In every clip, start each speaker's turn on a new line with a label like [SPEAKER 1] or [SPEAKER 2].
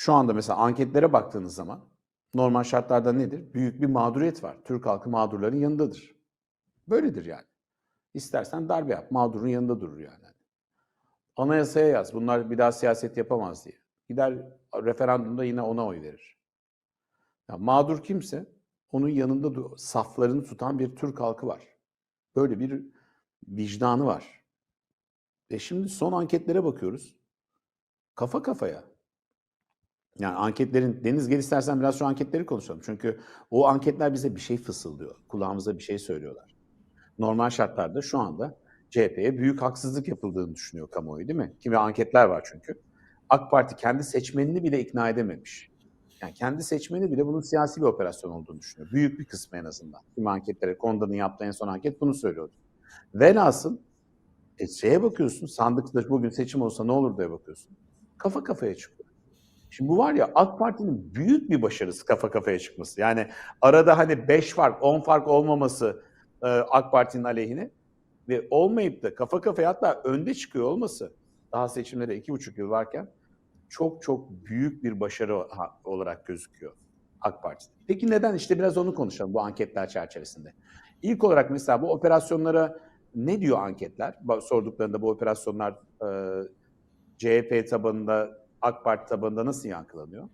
[SPEAKER 1] Şu anda mesela anketlere baktığınız zaman normal şartlarda nedir? Büyük bir mağduriyet var. Türk halkı mağdurların yanındadır. Böyledir yani. İstersen darbe yap, mağdurun yanında durur yani. Anayasaya yaz, bunlar bir daha siyaset yapamaz diye. Gider referandumda yine ona oy verir. Ya mağdur kimse onun yanında saflarını tutan bir Türk halkı var. Böyle bir vicdanı var. E şimdi son anketlere bakıyoruz. Kafa kafaya. Yani anketlerin, Deniz gel istersen biraz şu anketleri konuşalım. Çünkü o anketler bize bir şey fısıldıyor. Kulağımıza bir şey söylüyorlar. Normal şartlarda şu anda CHP'ye büyük haksızlık yapıldığını düşünüyor kamuoyu değil mi? Kimi anketler var çünkü. AK Parti kendi seçmenini bile ikna edememiş. Yani kendi seçmeni bile bunun siyasi bir operasyon olduğunu düşünüyor. Büyük bir kısmı en azından. Kimi anketlere, Konda'nın yaptığı en son anket bunu söylüyordu. Velhasıl e, şeye bakıyorsun, sandıkta bugün seçim olsa ne olur diye bakıyorsun. Kafa kafaya çıkıyor. Şimdi bu var ya AK Parti'nin büyük bir başarısı kafa kafaya çıkması. Yani arada hani 5 fark, 10 fark olmaması e, AK Parti'nin aleyhine ve olmayıp da kafa kafaya hatta önde çıkıyor olması daha seçimlere iki buçuk yıl varken çok çok büyük bir başarı olarak gözüküyor AK Parti. Peki neden? İşte biraz onu konuşalım bu anketler çerçevesinde. İlk olarak mesela bu operasyonlara ne diyor anketler? Sorduklarında bu operasyonlar e, CHP tabanında, AK Parti tabanında nasıl yankılanıyor?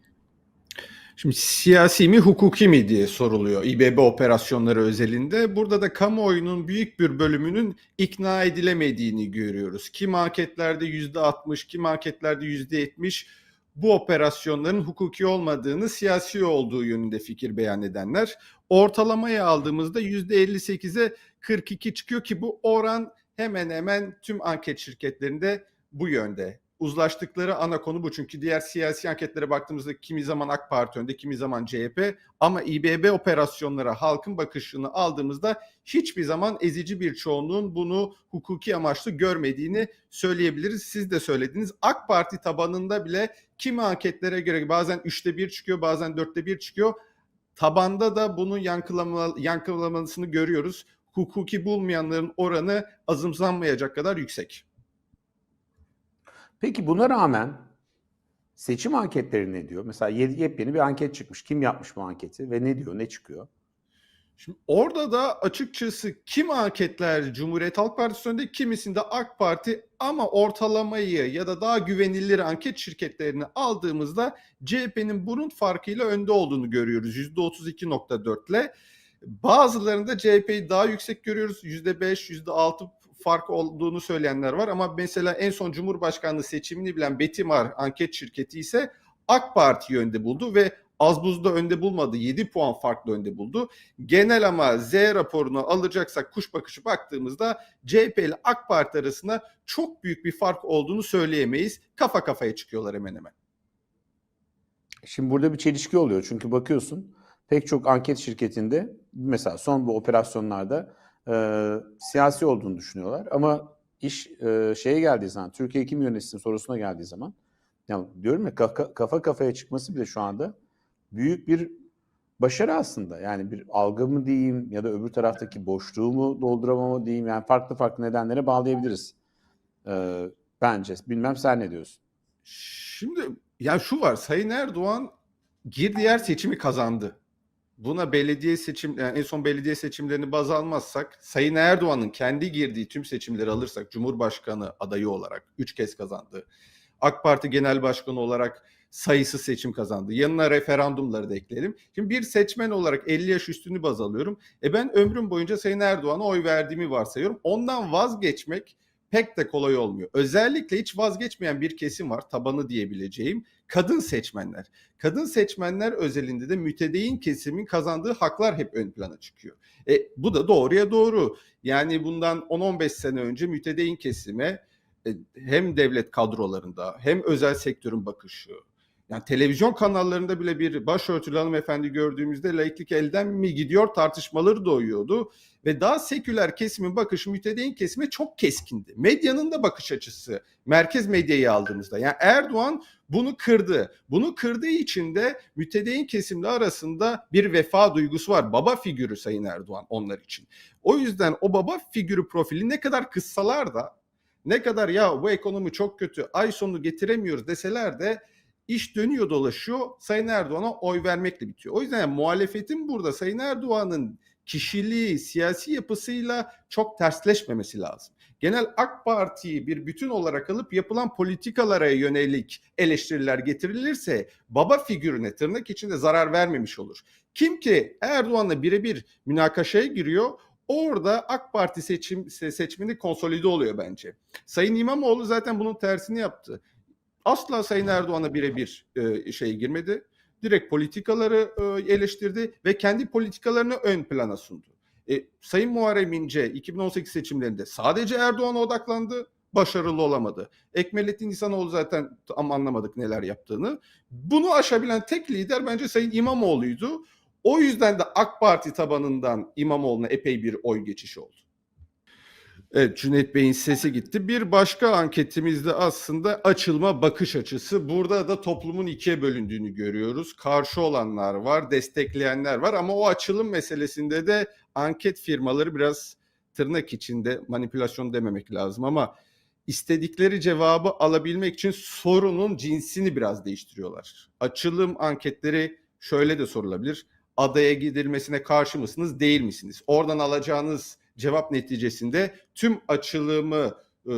[SPEAKER 2] Şimdi siyasi mi hukuki mi diye soruluyor İBB operasyonları özelinde. Burada da kamuoyunun büyük bir bölümünün ikna edilemediğini görüyoruz. Kim anketlerde %60, kim anketlerde %70 bu operasyonların hukuki olmadığını, siyasi olduğu yönünde fikir beyan edenler. Ortalamayı aldığımızda %58'e 42 çıkıyor ki bu oran hemen hemen tüm anket şirketlerinde bu yönde uzlaştıkları ana konu bu. Çünkü diğer siyasi anketlere baktığımızda kimi zaman AK Parti önde, kimi zaman CHP ama İBB operasyonlara halkın bakışını aldığımızda hiçbir zaman ezici bir çoğunluğun bunu hukuki amaçlı görmediğini söyleyebiliriz. Siz de söylediniz. AK Parti tabanında bile kimi anketlere göre bazen üçte bir çıkıyor, bazen dörtte bir çıkıyor. Tabanda da bunun yankılama, yankılamasını görüyoruz. Hukuki bulmayanların oranı azımsanmayacak kadar yüksek.
[SPEAKER 1] Peki buna rağmen seçim anketleri ne diyor? Mesela ye- yepyeni bir anket çıkmış. Kim yapmış bu anketi ve ne diyor, ne çıkıyor?
[SPEAKER 2] Şimdi orada da açıkçası kim anketler Cumhuriyet Halk Partisi önünde kimisinde AK Parti ama ortalamayı ya da daha güvenilir anket şirketlerini aldığımızda CHP'nin bunun farkıyla önde olduğunu görüyoruz %32.4 ile. Bazılarında CHP'yi daha yüksek görüyoruz %5, %6 fark olduğunu söyleyenler var ama mesela en son Cumhurbaşkanlığı seçimini bilen Betimar anket şirketi ise AK Parti'yi önde buldu ve az buzda önde bulmadı. 7 puan farklı önde buldu. Genel ama Z raporunu alacaksak kuş bakışı baktığımızda CHP ile AK Parti arasında çok büyük bir fark olduğunu söyleyemeyiz. Kafa kafaya çıkıyorlar hemen hemen.
[SPEAKER 1] Şimdi burada bir çelişki oluyor. Çünkü bakıyorsun pek çok anket şirketinde mesela son bu operasyonlarda e, siyasi olduğunu düşünüyorlar. Ama iş e, şeye geldiği zaman, Türkiye kim yönetsin sorusuna geldiği zaman ya diyorum ya kafa, kafa kafaya çıkması bile şu anda büyük bir başarı aslında. Yani bir algı mı diyeyim ya da öbür taraftaki boşluğu mu dolduramama diyeyim. Yani farklı farklı nedenlere bağlayabiliriz. E, bence. Bilmem sen ne diyorsun?
[SPEAKER 2] Şimdi ya şu var Sayın Erdoğan girdiği yer seçimi kazandı. Buna belediye seçim yani en son belediye seçimlerini baz almazsak Sayın Erdoğan'ın kendi girdiği tüm seçimleri alırsak Cumhurbaşkanı adayı olarak 3 kez kazandı. AK Parti Genel Başkanı olarak sayısı seçim kazandı. Yanına referandumları da ekleyelim. Şimdi bir seçmen olarak 50 yaş üstünü baz alıyorum. E ben ömrüm boyunca Sayın Erdoğan'a oy verdiğimi varsayıyorum. Ondan vazgeçmek pek de kolay olmuyor. Özellikle hiç vazgeçmeyen bir kesim var tabanı diyebileceğim kadın seçmenler. Kadın seçmenler özelinde de mütedeyin kesimin kazandığı haklar hep ön plana çıkıyor. E, bu da doğruya doğru. Yani bundan 10-15 sene önce mütedeyin kesime e, hem devlet kadrolarında hem özel sektörün bakışı, yani televizyon kanallarında bile bir başörtülü hanımefendi gördüğümüzde laiklik elden mi gidiyor tartışmaları doğuyordu. Ve daha seküler kesimin bakışı mütedeyin kesime çok keskindi. Medyanın da bakış açısı merkez medyayı aldığımızda. Yani Erdoğan bunu kırdı. Bunu kırdığı için de mütedeyin kesimle arasında bir vefa duygusu var. Baba figürü Sayın Erdoğan onlar için. O yüzden o baba figürü profili ne kadar kıssalar da ne kadar ya bu ekonomi çok kötü ay sonu getiremiyoruz deseler de iş dönüyor dolaşıyor Sayın Erdoğan'a oy vermekle bitiyor. O yüzden yani muhalefetin burada Sayın Erdoğan'ın kişiliği, siyasi yapısıyla çok tersleşmemesi lazım. Genel AK Parti'yi bir bütün olarak alıp yapılan politikalara yönelik eleştiriler getirilirse baba figürüne tırnak içinde zarar vermemiş olur. Kim ki Erdoğan'la birebir münakaşaya giriyor orada AK Parti seçim seçmeni konsolide oluyor bence. Sayın İmamoğlu zaten bunun tersini yaptı. Asla Sayın Erdoğan'a birebir e, şey girmedi. Direkt politikaları e, eleştirdi ve kendi politikalarını ön plana sundu. E, Sayın Muharrem İnce 2018 seçimlerinde sadece Erdoğan'a odaklandı, başarılı olamadı. Ekmelettin İhsanoğlu zaten tam anlamadık neler yaptığını. Bunu aşabilen tek lider bence Sayın İmamoğlu'ydu. O yüzden de AK Parti tabanından İmamoğlu'na epey bir oy geçişi oldu. Evet Cüneyt Bey'in sesi gitti. Bir başka anketimizde aslında açılma bakış açısı. Burada da toplumun ikiye bölündüğünü görüyoruz. Karşı olanlar var, destekleyenler var ama o açılım meselesinde de anket firmaları biraz tırnak içinde manipülasyon dememek lazım ama istedikleri cevabı alabilmek için sorunun cinsini biraz değiştiriyorlar. Açılım anketleri şöyle de sorulabilir. Adaya gidilmesine karşı mısınız, değil misiniz? Oradan alacağınız cevap neticesinde tüm açılımı e,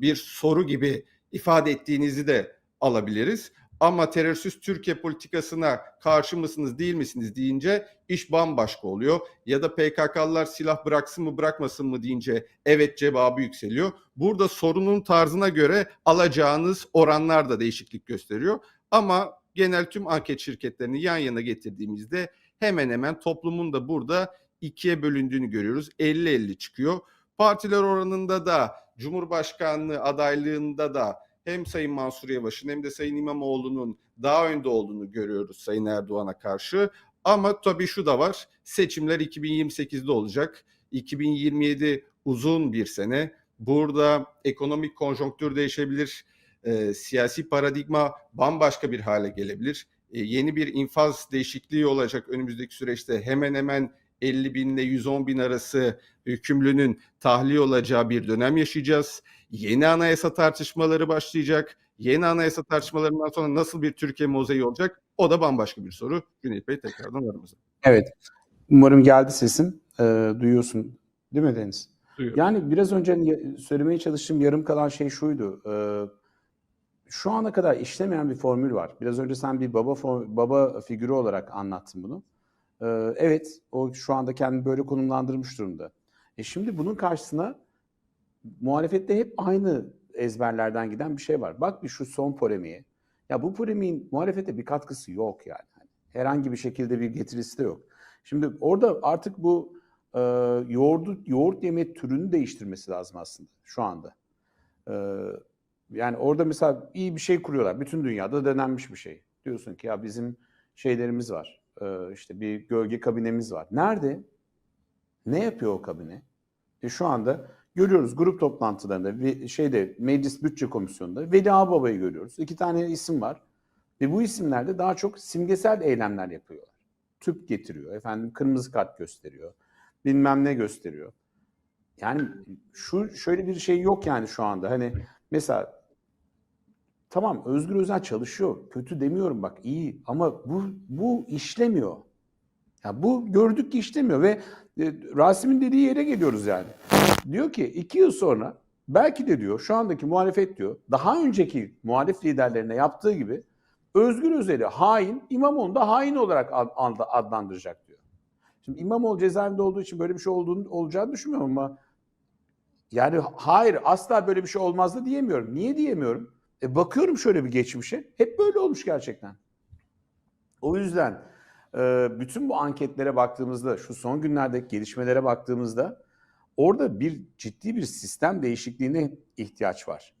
[SPEAKER 2] bir soru gibi ifade ettiğinizi de alabiliriz. Ama terörsüz Türkiye politikasına karşı mısınız değil misiniz deyince iş bambaşka oluyor. Ya da PKK'lılar silah bıraksın mı bırakmasın mı deyince evet cevabı yükseliyor. Burada sorunun tarzına göre alacağınız oranlar da değişiklik gösteriyor. Ama genel tüm anket şirketlerini yan yana getirdiğimizde hemen hemen toplumun da burada ikiye bölündüğünü görüyoruz. 50-50 çıkıyor. Partiler oranında da Cumhurbaşkanlığı adaylığında da hem Sayın Mansur Yavaş'ın hem de Sayın İmamoğlu'nun daha önde olduğunu görüyoruz Sayın Erdoğan'a karşı. Ama tabii şu da var. Seçimler 2028'de olacak. 2027 uzun bir sene. Burada ekonomik konjonktür değişebilir. E, siyasi paradigma bambaşka bir hale gelebilir. E, yeni bir infaz değişikliği olacak önümüzdeki süreçte. Hemen hemen 50 bin ile 110 bin arası hükümlünün tahliye olacağı bir dönem yaşayacağız. Yeni anayasa tartışmaları başlayacak. Yeni anayasa tartışmalarından sonra nasıl bir Türkiye mozaiği olacak? O da bambaşka bir soru. Cüneyt Bey tekrardan aramızda.
[SPEAKER 1] Evet. Umarım geldi sesim. Ee, duyuyorsun. Değil mi Deniz?
[SPEAKER 2] Duyuyorum.
[SPEAKER 1] Yani biraz önce söylemeye çalıştığım yarım kalan şey şuydu. Ee, şu ana kadar işlemeyen bir formül var. Biraz önce sen bir baba baba figürü olarak anlattın bunu. Ee, evet, o şu anda kendini böyle konumlandırmış durumda. E şimdi bunun karşısına muhalefette hep aynı ezberlerden giden bir şey var. Bak bir şu son polemiğe. Ya bu polemiğin muhalefete bir katkısı yok yani. Hani herhangi bir şekilde bir getirisi de yok. Şimdi orada artık bu e, yoğurdu, yoğurt yeme türünü değiştirmesi lazım aslında şu anda. E, yani orada mesela iyi bir şey kuruyorlar. Bütün dünyada denenmiş bir şey. Diyorsun ki ya bizim şeylerimiz var. E, işte bir gölge kabinemiz var. Nerede? Ne yapıyor o kabine? E şu anda görüyoruz grup toplantılarında şeyde Meclis Bütçe Komisyonu'nda Veli Ağbaba'yı görüyoruz. İki tane isim var. Ve bu isimlerde daha çok simgesel eylemler yapıyorlar. Tüp getiriyor, efendim kırmızı kart gösteriyor, bilmem ne gösteriyor. Yani şu şöyle bir şey yok yani şu anda. Hani mesela tamam Özgür Özel çalışıyor. Kötü demiyorum bak iyi ama bu bu işlemiyor. Ya bu gördük ki işlemiyor ve e, Rasim'in dediği yere geliyoruz yani. Diyor ki iki yıl sonra belki de diyor şu andaki muhalefet diyor daha önceki muhalif liderlerine yaptığı gibi Özgür Özel'i hain, İmamoğlu'nu da hain olarak ad- ad- adlandıracak diyor. Şimdi İmamoğlu cezaevinde olduğu için böyle bir şey olduğunu, olacağını düşünmüyorum ama yani hayır asla böyle bir şey olmazdı diyemiyorum. Niye diyemiyorum? E bakıyorum şöyle bir geçmişe. Hep böyle olmuş gerçekten. O yüzden e, bütün bu anketlere baktığımızda, şu son günlerdeki gelişmelere baktığımızda orada bir ciddi bir sistem değişikliğine ihtiyaç var.